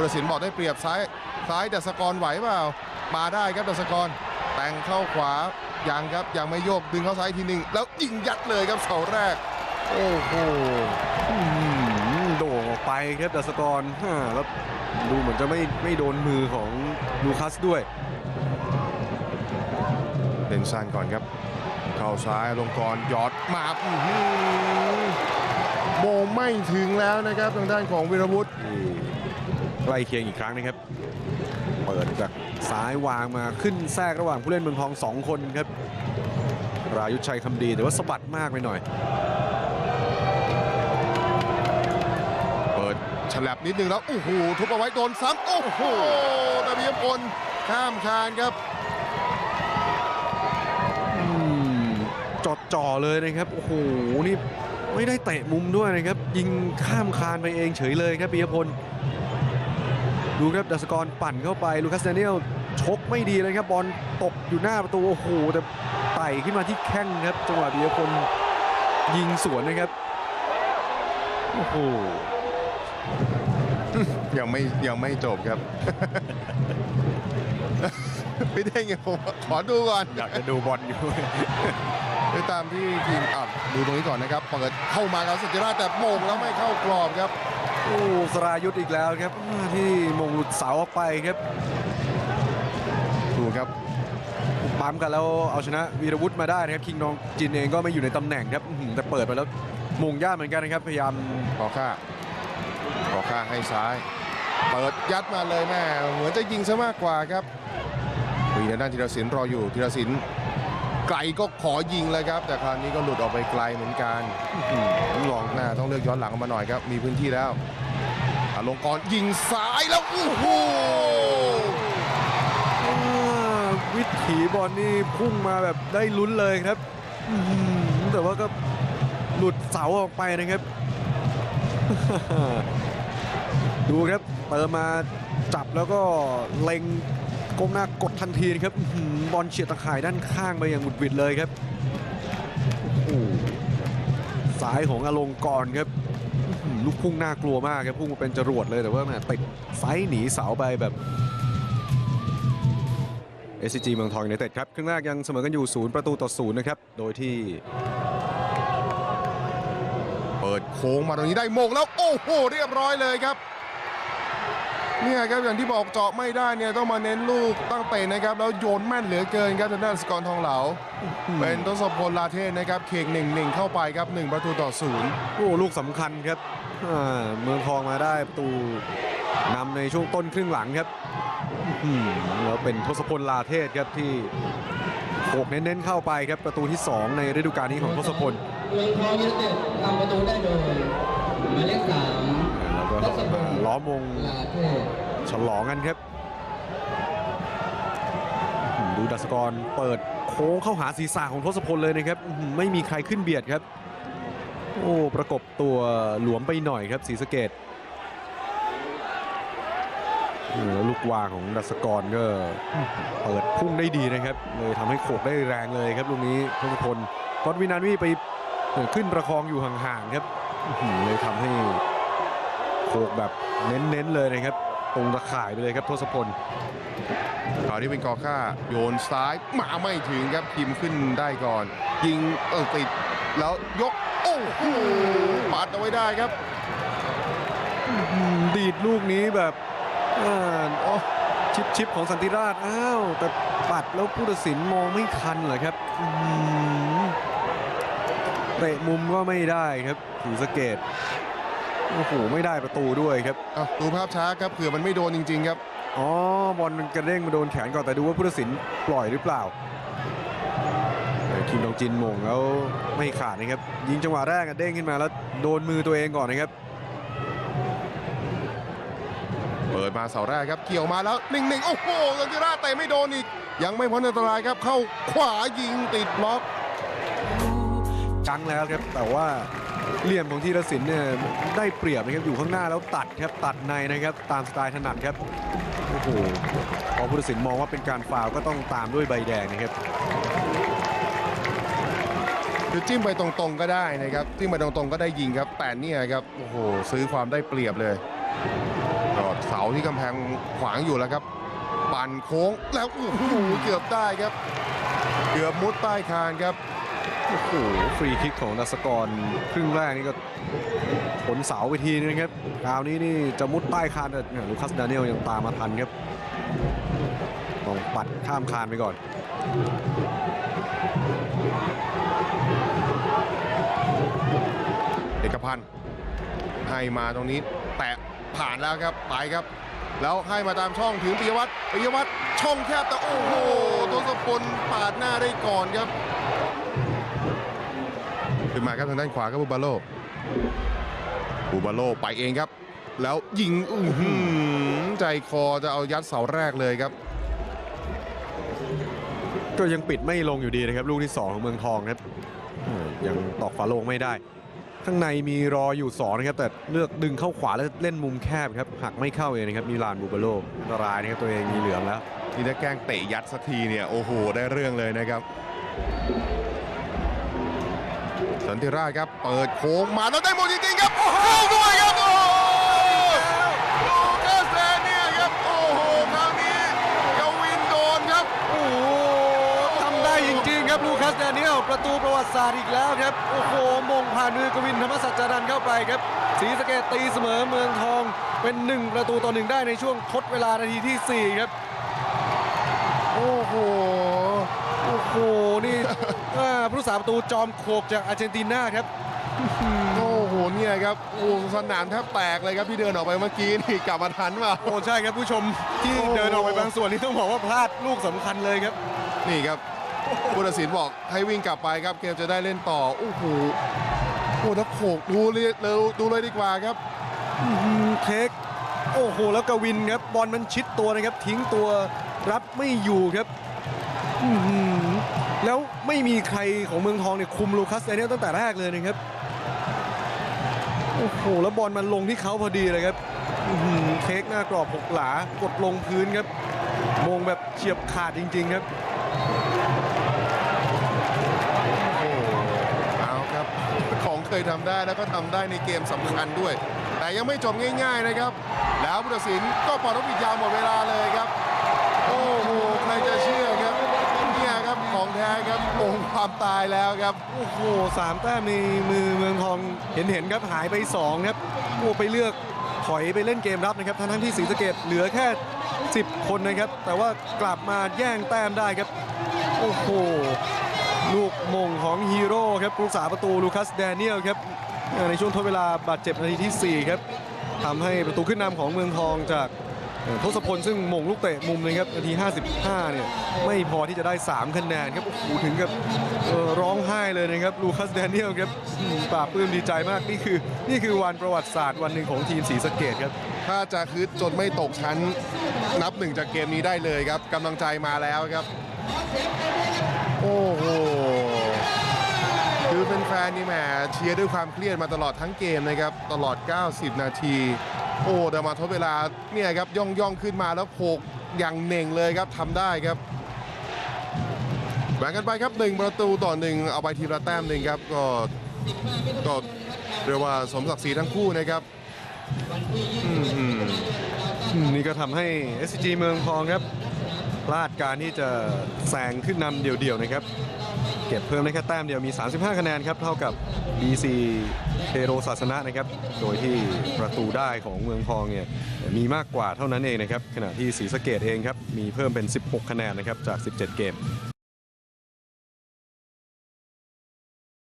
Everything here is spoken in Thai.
พุทธศิลป์บอกได้เปรียบซ้ายซ้ายดัสกรไหวเปล่ามาได้ครับดัสกร แต่งเข้าขวายังครับยังไม่โยกดึงเข้าซ้ายอีกทีหนึ่งแล้วยิงยัดเลยครับเสาแรก โอ้โหอืมโด่งออกไปครับดัสกรฮ่าแล้วดูเหมือนจะไม่ไม่โดนมือของลูคัสด้วยเล่นสั้นก่อนครับ เข้าซ้ายลงกรหยอดมาอื้อหือโมงไม่ถึงแล้วนะครับทางด้านของวิรวุฒินี่ ใกล้เคียงอีกครั้งนะครับ เปิดจากซ้ายวางมาขึ้นแทรกระหว่างผู้เล่นเมืองทองสองคนครับ รายุทธชัยคำดีแต่ว่าสะบัดมากไปหน่อย เปิดฉลับนิดนึงแล้วโอ้โหทุบเอาไว้โดนซ้ำโอ้โหตะเบียพลข้ามคานครับอืมจดจ่อเลยนะครับโอ้โหนี่ไม่ได้เตะมุมด้วยนะครับ ยิงข้ามคานไปเองเฉยเลยครับปียพล ดูครับดัสกรปั่นเข้าไปลูคัสเดเนียลชกไม่ดีเลยครับบอลตกอยู่หน้าประตูโอ้โหแต่ไต่ขึ้นมาที่แข้งครับจังหวะปียพลยิงสวนนะครับโอ้โหยังไม่ยังไม่จบครับ ไม่ได้ไงผมขอดูก่อน อยากจะดูบอลอยู่ไปตามที่ทีมอะดูตรงนี้ก่อนนะครับ เปิดเข้ามาครับสุจิราชแต่โมงแล้วไม่เข้ากรอบครับ โอ้สรายุทธอีกแล้วครับอ่าที่มงหลุดเสาออกไปครับดูครับปั๊มกันแล้วเอาชนะวีรวุฒิมาได้นะครับคิงนองจินเองก็ไม่อยู่ในตำแหน่งครับอื้อหือแต่เปิดไปแล้วมงยากเหมือนกันนะครับพยายามขอค่าขอค่าให้ซ้าย เปิดยัดมาเลยแม่เหมือนจะยิงซะมากกว่าครับมีทางด้านธีรศิลป์รออยู่ธีรศิลป์ ไกลก็ขอยิงเลยครับ แต่คราวนี้ก็หลุดออกไปไกลเหมือนกันต้องลองหน้าต้องเลือกย้อนหลังมาหน่อยครับ มีพื้นที่แล้วอลงกรยิงซ้ายแล้วโอ้โหวิถีบอลนี่พุ่งมาแบบได้ลุ้นเลยครับแต่ว่าก็หลุดเสาออกไปนะครับ ดูครับเติมมาจับแล้วก็เล็ง ก้มหน้ากดทันทีนะครับบอลเฉียดตะข่ายด้านข้างไปอย่างหวุดหวิดเลยครับสายของอลงกรณ์ครับลูกพุ่งน่ากลัวมากครับพุ่งมาเป็นจรวดเลยแต่ว่าแม่ติดไซส์หนีเสาไปแบบ SCG เมืองทองยูไนเต็ดครับครึ่งแรกยังเสมอกันอยู่0ประตูต่อ0นะครับ โดยที่ เปิดโค้งมาตรงนี้ได้โมงแล้ว โอ้โห เรียบร้อยเลยครับ เนี่ยครับอย่างที่บอกเจาะไม่ได้เนี่ยต้องมาเน้นลูกตั้งเตะนะครับ แล้วโยนแม่นเหลือเกินครับทางด้านสกอร์ทองเหลา เป็นทศพลลาเทศนะครับเข่งหนึ่งหนึ่งเข้าไปครับหนึ่งประตูต่อศูนย์โอ้ลูกสำคัญครับอ่าเมืองทองมาได้ประตูนำในช่วงต้นครึ่งหลังครับอื้อหือแล้วเป็นทศพลลาเทศครับที่โขกเน้นๆเข้าไปครับประตูที่ 2 ในฤดูกาลนี้ของทศพลเมืองทองยูไนเต็ดทำประตูได้โดยหมายเลขสามแล้วก็มา ล้อมวงฉลองกันครับ ดูดัสกรเปิดโค้งเข้าหาศีรษะของทศพลเลยนะครับ ไม่มีใครขึ้นเบียดครับ โอ้ประกบตัวหลวมไปหน่อยครับศรีสะเกดแล้วลูกวางของดัสกรก็เปิดพุ่งได้ดีนะครับเลยทำให้โขกได้แรงเลยครับลูกนี้ทศพลกอดวินาวีไปขึ้นประคองอยู่ห่างๆครับเลยทำให้โขกแบบ เน้นๆเลยนะครับตรงตะข่ายไปเลยครับทศพลคราวนี้เป็นกอค่าโยนซ้ายมาไม่ถึงครับทีมขึ้นได้ก่อน ยิงเออติดแล้วยก โอ้โหปัดเอาไว้ได้ครับดีดลูกนี้แบบอ่าโอ้ชิปชิปของสันติราชอ้าวแต่ปัดแล้วผู้ตัดสินมองไม่ทันเหรอครับเตะมุมก็ไม่ได้ครับศรีสเกด โอ้โหไม่ได้ประตูด้วยครับอะดูภาพช้าครับเผื่อมันไม่โดนจริง ๆ ครับ อ๋อบอลมันกระเด้งมาโดนแขนก่อนแต่ดูว่าผู้ตัดสินปล่อยหรือเปล่าแต่คิมดองจินโมงแล้วไม่ขาดนะครับ ยิงจังหวะแรกอะเด้งขึ้นมาแล้วโดนมือตัวเองก่อนนะครับ เปิดมาเสาแรกครับเกี่ยวมาแล้วหนึ่งหนึ่งโอ้โหสันติราชเตะไม่โดนอีก ยังไม่พ้นอันตรายครับเข้าขวายิงติดบล็อกจังแล้วครับแต่ว่า เหลี่ยมของธีรศิลป์เนี่ยได้เปรียบนะครับอยู่ข้างหน้าแล้วตัดครับตัดในนะครับตามสไตล์ถนัดครับโอ้โหพอผู้ตัดสินมองว่าเป็นการฟาวก็ต้องตามด้วยใบแดงนะครับคือจิ้มไปตรงๆก็ได้นะครับจิ้มไปตรงๆก็ได้ยิงครับแต่เนี่ยครับโอ้โหซื้อความได้เปรียบเลยพก็เสาที่กำแพงขวางอยู่แล้วครับปั่นโค้งแล้วโอ้โหเกือบได้ครับ เกือบมุดใต้คานครับ โอ้โหฟรีคิกของดัสกรครึ่งแรกนี่ก็ผลเสาไปทีนึงครับคราวนี้นี่จะมุดใต้คานแต่เนี่ยลูคัสดาเนียลยังตามมาทันครับต้องปัดข้ามคานไปก่อนเอกพันธ์ให้มาตรงนี้แตะผ่านแล้วครับไปครับ แล้วให้มาตามช่องถึงปิยวัฒน์ปิยวัฒน์ช่องแคบแต่โอ้โหทศพลปาดหน้าได้ก่อนครับ ขึ้นมาครับทางด้านขวาครับบูบาโลบูบาโลไปเองครับ แล้วยิงอื้อหือใจคอจะเอายัดเสาแรกเลยครับ ก็ยังปิดไม่ลงอยู่ดีนะครับ ลูกที่2ของเมืองทองครับเอ่อยังตอกฝาโลงไม่ได้ ข้างในมีรออยู่2นะครับแต่เลือกดึงเข้าขวาแล้วเล่นมุมแคบครับหักไม่เข้าเองนะครับมิลานบูเบโลอันตรายนะครับตัวเองมีเหลืองแล้วนี่ถ้าแกล้งเตะยัดสักทีเนี่ยโอ้โหได้เรื่องเลยนะครับ สันติราชครับ เปิดโค้งมาแล้วได้หมดจริงๆครับโอ้โหด้วยครับโอ้ลูคัสแดเนี่ยครับโอ้โหคราวนี้กวินโดนครับโอ้โหทำได้จริงๆครับลูคัสแดเนียลประตูประวัติศาสตร์อีกแล้วครับโอ้โหมงผ่านมือกวินธรรมสัจจานันท์เข้าไปครับศรีสะเกดตีเสมอเมืองทองเป็น 1 ประตูต่อหนึ่งได้ในช่วงทดเวลานาทีที่ 4 ครับ โอ้โห โอ้โห นี่ ผู้รักษาประตูจอมโขกจากอาร์เจนตินาครับโอ้โหเนี่ยครับโอ้สนามแทบแตกเลยครับที่เดินออกไปเมื่อกี้นี่กลับมาทันเปล่าโอ้ใช่ครับผู้ชมที่โอ้โหเดินออกไปบางส่วนนี่ต้องบอกว่าพลาดลูกสำคัญเลยครับ นี่ครับผู้ตัดสินบอกให้วิ่งกลับไปครับเกมจะได้เล่นต่อโอ้โหโอ้ถ้าโขกดูเลยเร็วดูเลยดีกว่าครับอื้อหือเค้กโอ้โหแล้วกวินครับบอลมันชิดตัวนะครับทิ้งตัวรับไม่อยู่ครับอื้อหือ แล้วไม่มีใครของเมืองทองเนี่ยคุมลูคัสเดเนียลตั้งแต่แรกเลยนะครับโอ้โหแล้วบอลมันลงที่เขาพอดีเลยครับอื้อหือเค้กหน้ากรอบหกหลากดลงพื้นครับมงแบบเฉียบขาดจริง ๆครับโอ้เอาครับของเคยทำได้แล้วก็ทำได้ในเกมสำคัญด้วย แต่ยังไม่จบง่าย ๆนะครับ แล้วผู้ตัดสินก็ปล่อยนกหวีดยาวหมดเวลาเลยครับ โอ้โหใครจะเชื่อ ครับของแท้ครับโองความตายแล้วครับ โอ้โหสามแต้มในมือเมืองทองเห็นเห็นครับหายไป 2 ครับโอ้ไปเลือกถอยไปเล่นเกมรับนะครับทั้งๆที่ศรีสะเกดเหลือแค่ 10 คนนะครับ แต่ว่ากลับมาแย่งแต้มได้ครับ โอ้โหลูกมงของฮีโร่ครับผู้รักษาประตูลูคัสแดเนียลครับในช่วงทดเวลาบาดเจ็บนาทีที่ 4 ครับทำให้ประตูขึ้นนำของเมืองทองจาก ทศพลซึ่งมงลูกเตะมุมนะครับนาที 55 เนี่ยไม่พอที่จะได้ 3 คะแนนครับโอ้โหถึงกับร้องไห้เลยนะครับลูคัสแดเนียลครับปราบปลื้มดีใจมากนี่คือ นี่คือวันประวัติศาสตร์วันหนึ่งของทีมศรีสะเกดครับ ถ้าจะคืดจนไม่ตกชั้นนับหนึ่งจากเกมนี้ได้เลยครับกำลังใจมาแล้วครับ โอ้โหคือเป็นแฟนนี่แหมเชียร์ด้วยความเครียดมาตลอดทั้งเกมนะครับตลอด 90 นาที โอ้แต่มาทดเวลาเนี่ยครับย่องย่องขึ้นมาแล้วโขกอย่างเน่งเลยครับทำได้ครับแบ่งกันไปครับหนึ่งประตูต่อหนึ่งเอาไปทีละแต้มหนึ่งครับก็ก็เรียกว่าสมศักดิ์ศรีทั้งคู่นะครับนี่ก็ทำให้ SCG เมืองทองครับพลาดการที่จะแซงขึ้นนำเดี่ยวๆนะครับ เก็บเพิ่มได้แค่แต้มเดียวมี 35 คะแนนครับเท่ากับ BC เทโรศาสนะนะครับ โดยที่ประตูได้ของเมืองทองเนี่ยมีมากกว่าเท่านั้นเองนะครับขณะที่ศรีสะเกดเองครับมีเพิ่มเป็น 16 คะแนนนะครับจาก 17 เกม